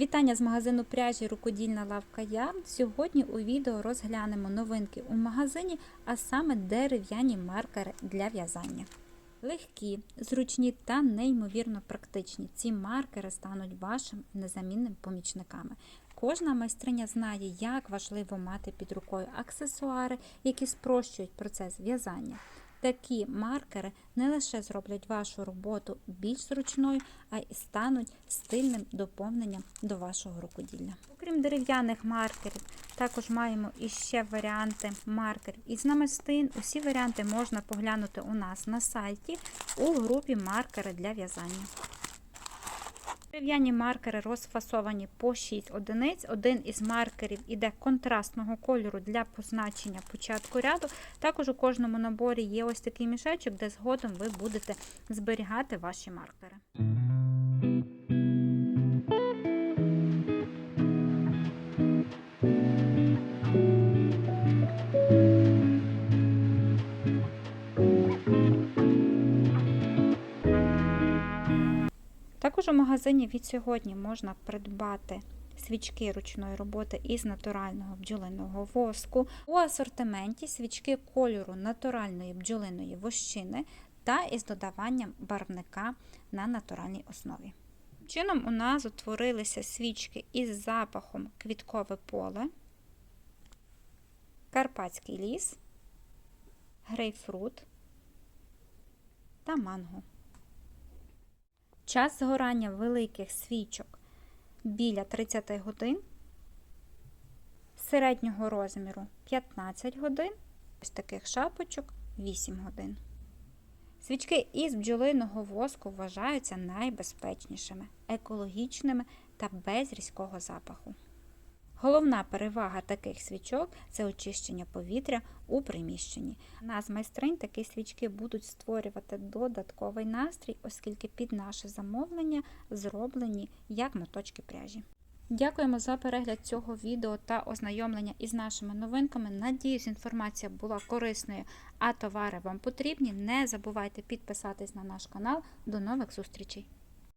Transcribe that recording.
Вітання з магазину пряжі Рукодільна лавка Я. Сьогодні у відео розглянемо новинки у магазині, а саме дерев'яні маркери для в'язання. Легкі, зручні та неймовірно практичні. Ці маркери стануть вашим незамінним помічниками. Кожна майстриня знає, як важливо мати під рукою аксесуари, які спрощують процес в'язання. Такі маркери не лише зроблять вашу роботу більш зручною, а й стануть стильним доповненням до вашого рукоділля. Окрім дерев'яних маркерів, також маємо іще варіанти маркерів із намистин. Усі варіанти можна поглянути у нас на сайті у групі маркери для в'язання. Дерев'яні маркери розфасовані по 6 одиниць. Один із маркерів іде контрастного кольору для позначення початку ряду. Також у кожному наборі є ось такий мішечок, де згодом ви будете зберігати ваші маркери. Також у магазині від сьогодні можна придбати свічки ручної роботи із натурального бджолиного воску. У асортименті свічки кольору натуральної бджолиної вощини та із додаванням барвника на натуральній основі. Чином у нас утворилися свічки із запахом квіткове поле, карпатський ліс, грейпфрут та манго. Час згорання великих свічок біля 30 годин, середнього розміру 15 годин, ось таких шапочок 8 годин. Свічки із бджолиного воску вважаються найбезпечнішими, екологічними та без різкого запаху. Головна перевага таких свічок це очищення повітря у приміщенні. Нас майстринь такі свічки будуть створювати додатковий настрій, оскільки під наше замовлення зроблені як моточки пряжі. Дякуємо за перегляд цього відео та ознайомлення із нашими новинками. Надіюсь, інформація була корисною, а товари вам потрібні. Не забувайте підписатись на наш канал. До нових зустрічей!